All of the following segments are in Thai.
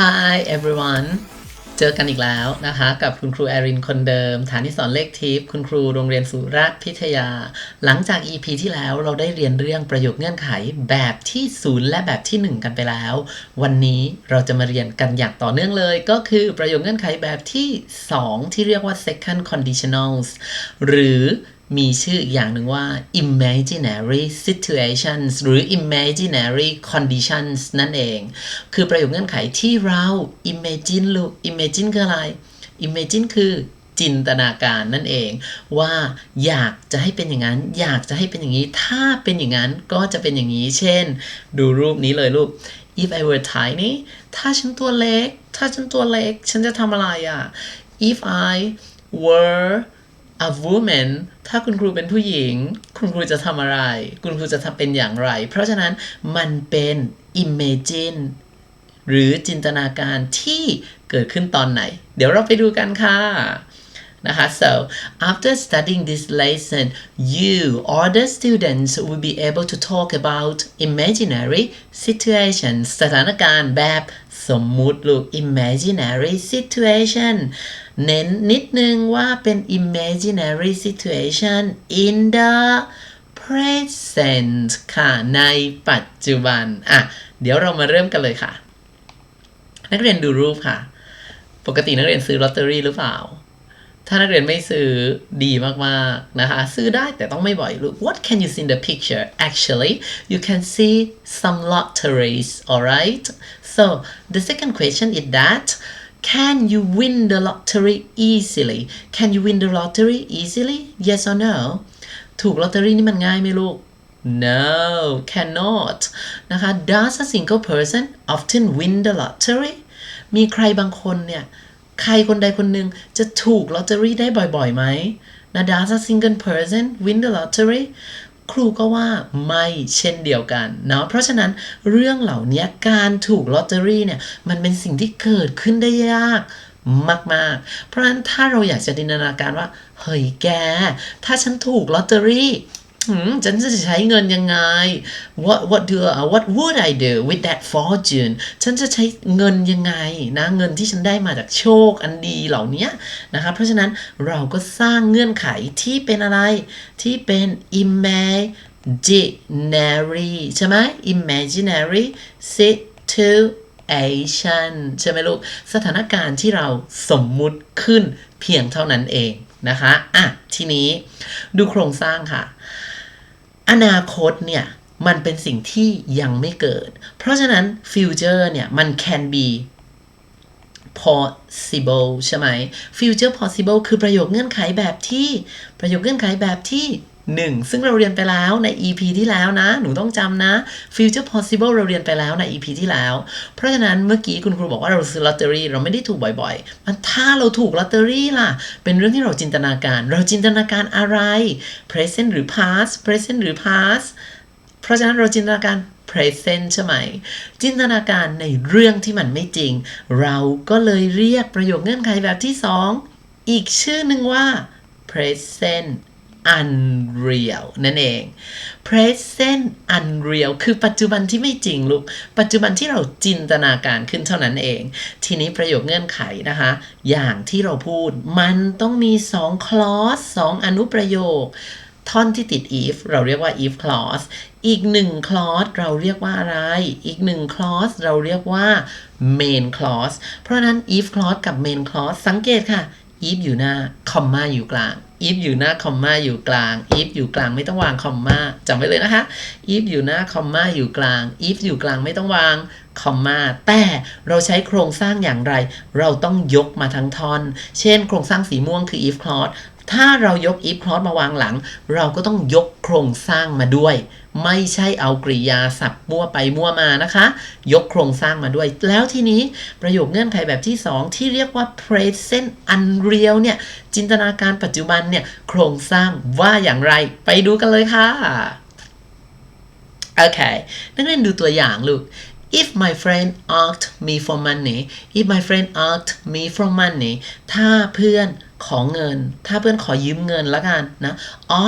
Hi everyone เจอกันอีกแล้วนะคะ กับคุณครูแอรินคนเดิม ฐานที่สอนเลขทิพย์คุณครูโรงเรียนสุราษฎร์พิทยา หลังจาก EP ที่แล้วเราได้เรียนเรื่องประโยคเงื่อนไขแบบที่0และแบบที่ 1 กันไปแล้ว วันนี้เราจะมาเรียนกันอย่างต่อเนื่องเลย ก็คือประโยคเงื่อนไขแบบที่ 2 ที่เรียกว่า second conditionals หรือ มีชื่ออีกอย่างหนึ่งว่า imaginary situations หรือ imaginary conditions นั่นเอง คือประโยคเงื่อนไขที่เรา imagine ลูก imagine คืออะไร imagine คือจินตนาการนั่นเอง ว่าอยากจะให้เป็นอย่างนั้น อยากจะให้เป็นอย่างนี้ ถ้าเป็นอย่างนั้นก็จะเป็นอย่างนี้ เช่น ดูรูปนี้เลยลูก if I were tiny ถ้าฉันตัวเล็ก ถ้าฉันตัวเล็ก ฉันจะทำอะไรอะ if I were a woman ถ้าคุณครูเป็นผู้หญิง คุณครูจะทำอะไร คุณครูจะทำเป็นอย่างไร เพราะฉะนั้นมันเป็น imagine หรือจินตนาการที่เกิดขึ้นตอนไหน เดี๋ยวเราไปดูกันค่ะนะคะ so after studying this lesson you or the students will be able to talk about imaginary situations สถานการณ์แบบ สมมุติลูก imaginary situation เน้นนิดนึงว่าเป็น imaginary situation in the present ค่ะ ในปัจจุบัน อะ เดี๋ยวเรามาเริ่มกันเลยค่ะ นักเรียนดูรูปค่ะ ปกตินักเรียนซื้อลอตเตอรี่หรือเปล่า ถ้านักเรียนไม่ซื้อดีมากๆนะคะ ซื้อได้แต่ต้องไม่บ่อยลูก What can you see in the picture actually you can see some lotteries alright so the second question is that can you win the lottery easily can you win the lottery easily yes or no ถูกลอตเตอรี่นี่มันง่ายไหมลูก No cannot นะคะ Does a single person often win the lottery มีใครบางคนเนี่ย ใครคนใดคนหนึ่งจะถูกลอตเตอรี่ได้บ่อยๆไหมนะ Does a single person win the lottery ครูก็ว่าไม่เช่นเดียวกันเนาะเพราะฉะนั้นเรื่องเหล่านี้การถูกลอตเตอรี่เนี่ยมันเป็นสิ่งที่เกิดขึ้นได้ยากมาก ๆ เพราะฉะนั้นถ้าเราอยากจะจินตนาการว่า เฮ้ยแก ถ้าฉันถูกลอตเตอรี่ ฉันจะใช้เงินยังไง what what do uh, what would I do with that fortune ฉันจะใช้เงินยังไงนะเงินที่ฉันได้มาจากโชคอันดีเหล่านี้นะคะเพราะฉะนั้นเราก็สร้างเงื่อนไขที่เป็นอะไรที่เป็น imaginary ใช่ไหม imaginary situation ใช่ไหมลูก สถานการณ์ที่เราสมมุติขึ้นเพียงเท่านั้นเองนะคะอะทีนี้ดูโครงสร้างค่ะ อนาคตเนี่ยมันเป็นสิ่งที่ยังไม่เกิด เพราะฉะนั้น future เนี่ยมัน can be possible ใช่ไหม future possible คือประโยคเงื่อนไขแบบที่ ประโยคเงื่อนไขแบบที่ 1 ซึ่งเราเรียนไปแล้วใน EP ที่แล้วนะ หนูต้องจำนะ future possible เราเรียนไปแล้วใน EP ที่แล้ว เพราะฉะนั้นเมื่อกี้คุณครูบอกว่าเราซื้อลอตเตอรี่เราไม่ได้ถูกบ่อยๆ มันถ้าเราถูกลอตเตอรี่ล่ะ เป็นเรื่องที่เราจินตนาการ เราจินตนาการอะไร present หรือ past present หรือ past เพราะฉะนั้นเราจินตนาการ present ใช่ไหม จินตนาการในเรื่องที่มันไม่จริง เราก็เลยเรียกประโยคเงื่อนไขแบบที่ 2 อีกชื่อหนึ่งว่า present unreal นั่นเอง present unreal คือปัจจุบันที่ไม่จริงลูก ปัจจุบันที่เราจินตนาการขึ้นเท่านั้นเอง ทีนี้ประโยคเงื่อนไขนะคะ อย่างที่เราพูด มันต้องมี 2 clause 2 อนุประโยค ท่อนที่ติด if เราเรียกว่า if clause อีกหนึ่ง clause เราเรียกว่าอะไร อีกหนึ่ง clause เราเรียกว่า main clause เพราะฉะนั้น if clause กับ main clause สังเกตค่ะ if อยู่หน้าคอมมาอยู่กลาง if อยู่หน้าคอมมาอยู่กลาง if อยู่กลางไม่ต้องวางคอมมาจำไว้เลยนะคะ if อยู่หน้าคอมมาอยู่กลาง if อยู่กลางไม่ต้องวางคอมมาแต่เราใช้โครงสร้างอย่างไร เราต้องยกมาทั้งท่อน เช่น โครงสร้างสีม่วงคือ if clause ถ้าเรายก if clause มาวางหลัง เราก็ต้องยกโครงสร้างมาด้วย ไม่ใช่เอากริยาศัพท์มั่วไปมั่วมานะคะ ยกโครงสร้างมาด้วย แล้วทีนี้ประโยคเงื่อนไขแบบที่ 2 ที่เรียกว่า present unreal เนี่ย จินตนาการปัจจุบันเนี่ย โครงสร้างว่าอย่างไร ไปดูกันเลยค่ะ โอเค นักเรียนดูตัวอย่างลูก if my friend asked me for money if my friend asked me for money ถ้าเพื่อน ขอเงิน ถ้าเพื่อนขอยืมเงินละกันนะ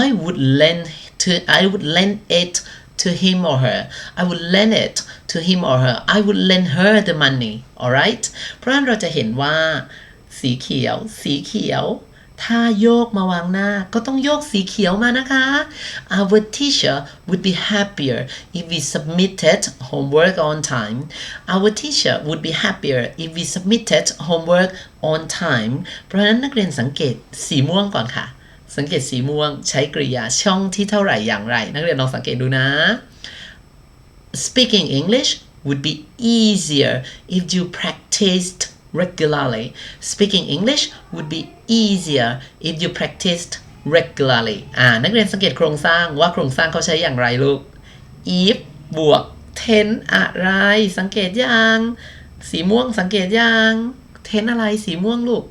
I would lend to I would lend it to him or her I would lend it to him or her I would lend her the money alright เพราะนั้นเราจะเห็นว่า สีเขียว สีเขียว ถ้าโยกมาวางหน้าก็ต้องโยกสีเขียวมานะคะ Our teacher would be happier if we submitted homework on time Our teacher would be happier if we submitted homework on time เพราะฉะนั้นนักเรียนสังเกตสีม่วงก่อนค่ะ สังเกตสีม่วงใช้กริยาช่องที่เท่าไหร่อย่างไร นักเรียนลองสังเกตดูนะ Speaking English would be easier if you practiced regularly. Speaking English would be easier if you practiced regularly อ่านักเรียนสังเกตโครงสร้างว่าโครงสร้างเขาใช้อย่างไรลูก if บวก ten อะไร สังเกตยัง สีม่วงสังเกตยัง ten อะไรสีม่วงลูก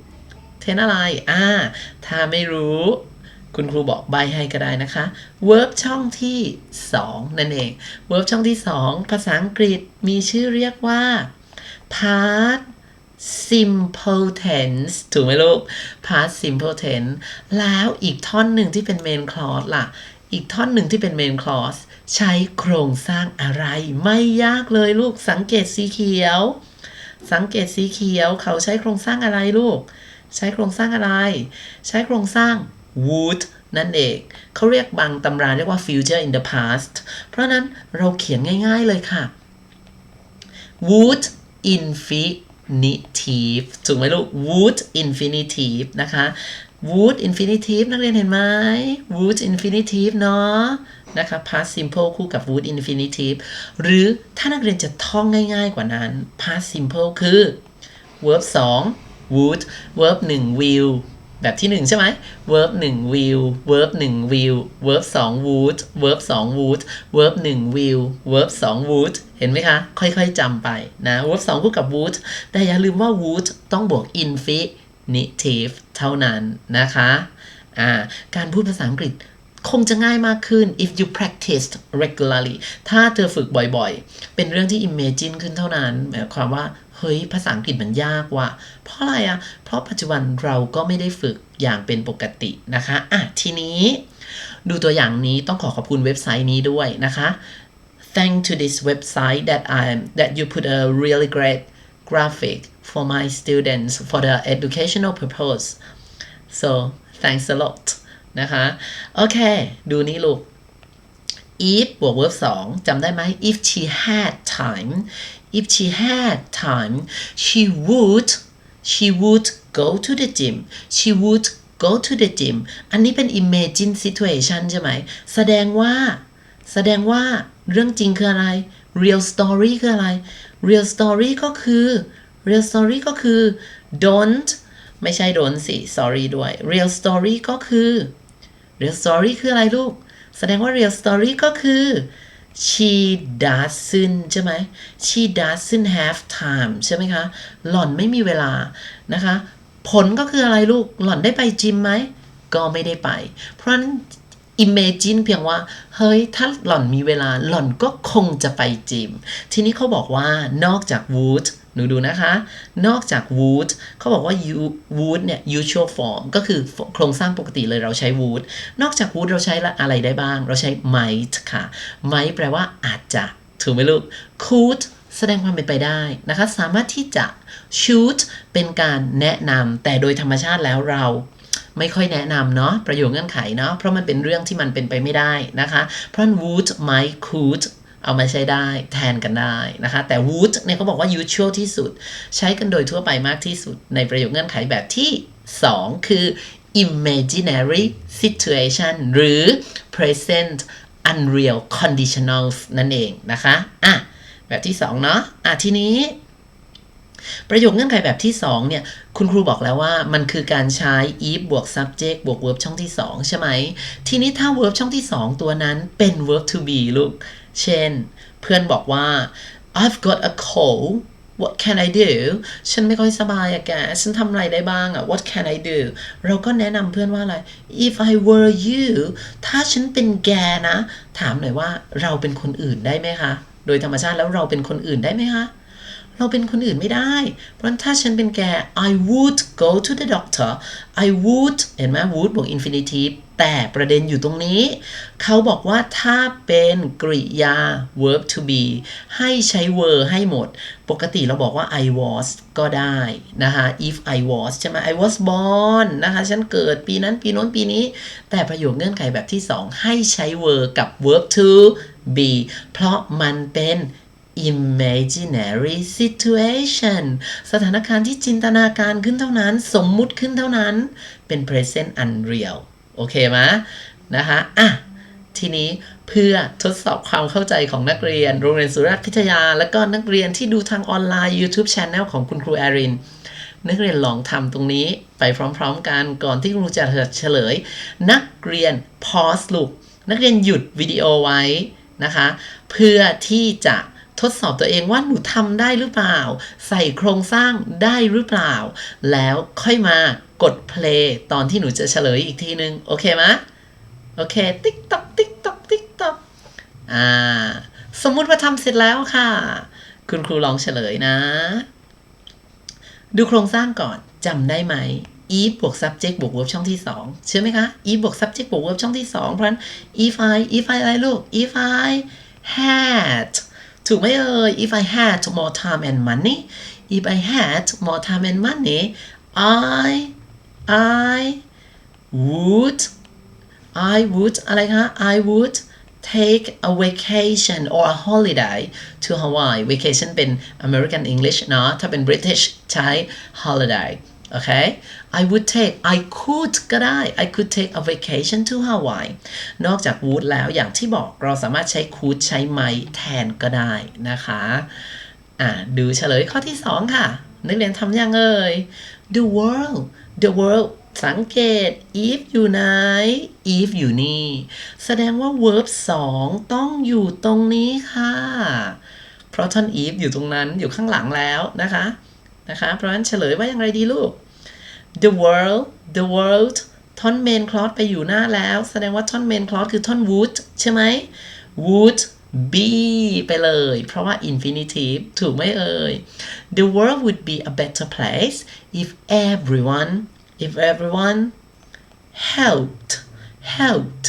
เทนอะไร อ่า ถ้าไม่รู้คุณครูบอกใบให้ก็ได้นะคะ verb ช่องที่ 2 นั่นเอง verb ช่องที่ 2 ภาษาอังกฤษมีชื่อเรียกว่า past simple tense ถูกไหมลูก past simple tense แล้วอีกท่อนหนึ่งที่เป็น main clause ล่ะ อีกท่อนหนึ่งที่เป็น main clause ใช้โครงสร้างอะไร ไม่ยากเลยลูก สังเกตสีเขียว สังเกตสีเขียว เขาใช้โครงสร้างอะไรลูก ใช้โครงสร้างอะไร ใช้โครงสร้าง would นั่นเองเขาเรียกบางตำราเรียกว่า future in the past เพราะนั้นเราเขียนง่ายๆเลยค่ะ would infinitive ถูกไหมลูก would infinitive นะคะ would infinitive นักเรียนเห็นไหม would infinitive เนาะนะคะ past simple คู่กับ would infinitive หรือถ้านักเรียนจะท่องง่ายๆกว่านั้น past simple คือ verb 2 would verb 1 will แบบที่ 1 ใช่ไหม verb 1 will verb 1 will verb 2 would verb 2 would verb 1 will verb 2 would เห็นไหมคะ ค่อยๆจำไปนะ verb 2 คู่กับ would แต่อย่าลืมว่า would ต้องบวก infinitive เท่านั้นนะคะอ่าการพูดภาษาอังกฤษคงจะง่ายมากขึ้น if you practiced regularly ถ้าเธอฝึกบ่อยๆ เป็นเรื่องที่ imagine ขึ้นเท่านั้น หมายความว่าเฮ้ยภาษาอังกฤษมันยากว่ะ เพราะอะไรอะเพราะปัจจุบันเราก็ไม่ได้ฝึกอย่างเป็นปกตินะคะอะทีนี้ ดูตัวอย่างนี้ต้องขอขอบคุณเว็บไซต์นี้ด้วยนะคะ thank to this website that I that you put a really great graphic for my students for the educational purpose so thanks a lot นะคะ โอเค ดูนี่ลูก if บวก verb 2จำได้ไหม if she had time if she had time she would she would go to the gym she would go to the gym อันนี้เป็น imagine situation ใช่ไหม แสดงว่า แสดงว่าเรื่องจริงคืออะไร real story คืออะไร real story ก็คือ real story ก็คือ don't ไม่ใช่ don't สิ sorry ด้วย real story ก็คือ real story คืออะไรลูก แสดงว่า real story ก็คือ she doesn't ใช่ไหม she doesn't have time ใช่ไหมคะ หล่อนไม่มีเวลานะคะ ผลก็คืออะไรลูก หล่อนได้ไปจิมไหม ก็ไม่ได้ไป เพราะฉะนั้น imagine เพียงว่า เฮ้ย ถ้าหล่อนมีเวลา หล่อนก็คงจะไปจิม ทีนี้เขาบอกว่านอกจาก would หนูดูนะคะ นอกจาก would เขาบอกว่า you would เนี่ย usual form ก็คือโครงสร้างปกติเลยเราใช้ would นอกจาก would เราใช้อะไรได้บ้าง เราใช้ might ค่ะ might แปลว่าอาจจะ ถูกไหมลูก could แสดงความเป็นไปได้นะคะ สามารถที่จะ should เป็นการแนะนำแต่โดยธรรมชาติแล้วเราไม่ค่อยแนะนำเนาะประโยคเงื่อนไขเนาะเพราะมันเป็นเรื่องที่มันเป็นไปไม่ได้นะคะ เพราะ would might could เอามาใช้ได้แทนกันได้นะคะ แต่ would เนี่ยเขาบอกว่า usual ที่สุด ใช้กันโดยทั่วไปมากที่สุด ในประโยคเงื่อนไขแบบที่ 2 คือ imaginary situation หรือ present unreal conditionals นั่นเองนะคะอะแบบที่ 2 เนาะอะทีนี้ประโยคเงื่อนไขแบบที่ 2 เนี่ย คุณครูบอกแล้วว่ามันคือการใช้ if บวก subject บวก verb ช่องที่ 2 ใช่ไหม ทีนี้ถ้า verb ช่องที่ 2 ตัวนั้นเป็น verb to be ลูก เช่น เพื่อนบอกว่า I've got a cold what can I do ฉันไม่ค่อยสบายอะแก ฉันทำอะไรได้บ้างอะ what can I do เราก็แนะนำเพื่อนว่าอะไร if I were you ถ้าฉันเป็นแกนะ ถามหน่อยว่าเราเป็นคนอื่นได้ไหมคะ โดยธรรมชาติแล้วเราเป็นคนอื่นได้ไหมคะ เราเป็นคนอื่นไม่ได้ เพราะฉะนั้นถ้าฉันเป็นแก I would go to the doctor I would เห็นไหม would บวก infinitive แต่ประเด็นอยู่ตรงนี้ เขาบอกว่าถ้าเป็นกริยา verb to be ให้ใช้ were ให้หมด ปกติเราบอกว่า I was ก็ได้นะคะ if I was ใช่ไหม I was born นะคะ ฉันเกิดปีนั้นปีโน้นปีนี้ แต่ประโยคเงื่อนไขแบบที่ 2 ให้ใช้ were กับ verb to be เพราะมันเป็น imaginary situation สถานการณ์ที่จินตนาการขึ้นเท่านั้น สมมุติขึ้นเท่านั้น เป็น present unreal โอเคไหมนะคะอะทีนี้เพื่อทดสอบความเข้าใจของนักเรียน โรงเรียนสุราษฎร์พิทยา และก็นักเรียนที่ดูทางออนไลน์ YouTube Channel ของคุณครูแอริน นักเรียนลองทำตรงนี้ไปพร้อมๆกันก่อนที่ครูจะเฉลย นักเรียน pause ลูกนักเรียนหยุดวิดีโอไว้นะคะ เพื่อที่จะ ทดสอบตัวเองว่าหนูทำได้หรือเปล่า ใส่โครงสร้างได้หรือเปล่า แล้วค่อยมากด play ตอนที่หนูจะเฉลยอีกทีนึง โอเคไหมโอเค ติ๊กตอกติ๊กตอกติ๊กตอกอ่า สมมุติว่าทำเสร็จแล้วค่ะ คุณครูลองเฉลยนะ ดูโครงสร้างก่อนจำได้ไหม if บวก subject บวก verb ช่องที่ 2 เชื่อไหมคะ if บวก subject บวก verb ช่องที่ 2 เพราะฉะนั้น if I if I อะไรลูก if I had ถูกไหมเอ่ย if I had more time and money if I had more time and money I I would I would อะไรคะ I would take a vacation or a holiday to Hawaii vacation เป็น American English เนาะถ้าเป็น British ใช้ holiday โอเค I would take I could ก็ได้ I could take a vacation to Hawaii นอกจาก would แล้วอย่างที่บอกเราสามารถใช้ could ใช้ might แทนก็ได้นะคะอ่าดูเฉลยข้อที่ 2 ค่ะ นักเรียนทำยังเอ่ย The world the world สังเกต if อยู่ไหน if อยู่นี่ แสดงว่า verb 2 ต้องอยู่ตรงนี้ค่ะ เพราะท่อน if อยู่ตรงนั้นอยู่ข้างหลังแล้วนะคะนะคะ เพราะฉะนั้นเฉลยว่าอย่างไรดีลูก the world the world ท่อน main clause ไปอยู่หน้าแล้ว แสดงว่าท่อน main clause คือท่อน would ใช่ไหม would be ไปเลย เพราะว่า infinitive ถูกไหมเอ่ย the world would be a better place if everyone if everyone helped helped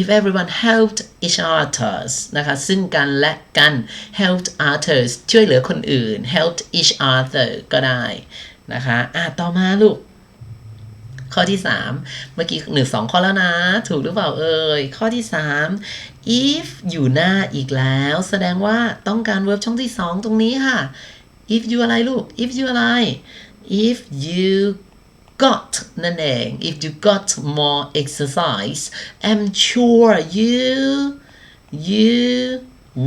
if everyone helped each others นะคะ ซึ่งกันและกัน helped others ช่วยเหลือคนอื่น helped each other ก็ได้นะคะ อะ ต่อมาลูก ข้อที่ 3 เมื่อกี้หนึ่งสองข้อแล้วนะ ถูกหรือเปล่าเอ่ยข้อที่ 3 if อยู่หน้าอีกแล้ว แสดงว่าต้องการ verb ช่องที่ 2 ตรงนี้ค่ะ if you อะไรลูก if you อะไร if you got นั่นเอง if you got more exercise I'm sure you you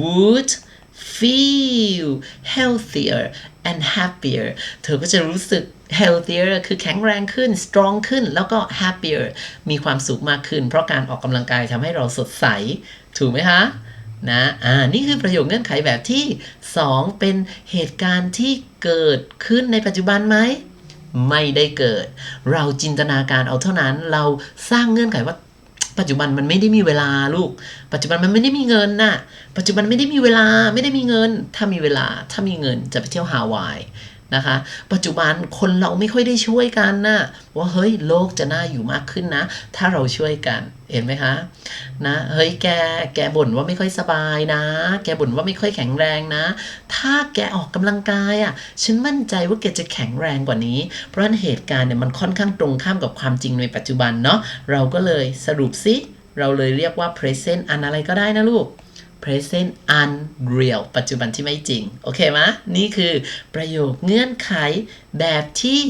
would feel healthier and happier เธอก็จะรู้สึก healthier คือแข็งแรงขึ้น strong ขึ้น แล้วก็ happier มีความสุขมากขึ้น เพราะการออกกำลังกายทำให้เราสดใส ถูกไหมคะนะอ่านี่คือประโยคเงื่อนไขแบบที่ 2 เป็นเหตุการณ์ที่เกิดขึ้นในปัจจุบันไหม ไม่ได้เกิด เราจินตนาการเอาเท่านั้น เราสร้างเงื่อนไขว่าปัจจุบันมันไม่ได้มีเวลาลูก ปัจจุบันมันไม่ได้มีเงินน่ะ ปัจจุบันไม่ได้มีเวลา ไม่ได้มีเงิน ถ้ามีเวลา ถ้ามีเงินจะไปเที่ยวฮาวาย นะคะ ปัจจุบันคนเราไม่ค่อยได้ช่วยกันนะ ว่าเฮ้ยโลกจะน่าอยู่มากขึ้นนะ ถ้าเราช่วยกันเห็นไหมคะนะเฮ้ยแกแกบ่นว่าไม่ค่อยสบายนะ แกบ่นว่าไม่ค่อยแข็งแรงนะ ถ้าแกออกกำลังกายอะ่ะฉันมั่นใจว่าแกจะแข็งแรงกว่านี้ เพราะฉะนั้นเหตุการณ์เนี่ยมันค่อนข้างตรงข้ามกับความจริงในปัจจุบันเนาะเราก็เลยสรุปซิเราเลยเรียกว่า present อันอะไรก็ได้นะลูก present unreal ปัจจุบันที่ไม่จริง โอเคไหมนี่คือประโยคเงื่อนไขแบบที่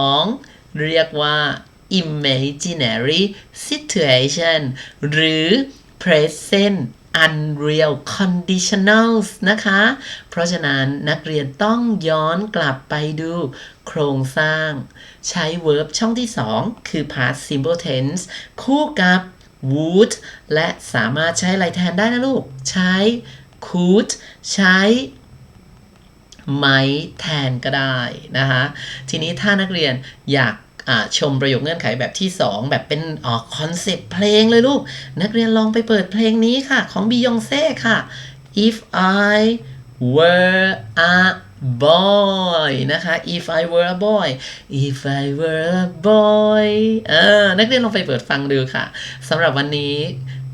2 เรียกว่า imaginary situation หรือ present unreal conditionals นะคะ เพราะฉะนั้นนักเรียนต้องย้อนกลับไปดูโครงสร้าง ใช้ verb ช่องที่ 2 คือ past simple tense คู่กับ would และสามารถใช้อะไรแทนได้นะลูก ใช้ could ใช้ไม้แทนก็ได้นะคะ ทีนี้ถ้านักเรียนอยากชมประโยคเงื่อนไขแบบที่ 2 แบบเป็นออกคอนเซปต์เพลงเลยลูก นักเรียนลองไปเปิดเพลงนี้ค่ะ ของ Beyonce ค่ะ If I were a boy นะคะ if I were a boy if I were a boy เออนักเรียนลองไปเปิดฟังดูค่ะสำหรับวันนี้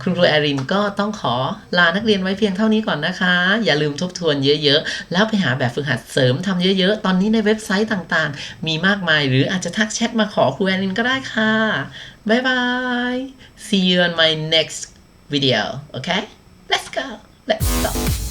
คุณครูแอรินก็ต้องขอลานักเรียนไว้เพียงเท่านี้ก่อนนะคะ อย่าลืมทบทวนเยอะๆ แล้วไปหาแบบฝึกหัดเสริมทำเยอะๆ ตอนนี้ในเว็บไซต์ต่างๆ มีมากมาย หรืออาจจะทักแชทมาขอครูแอรินก็ได้ค่ะ บ๊ายบาย see you on my next video okay let's go let's go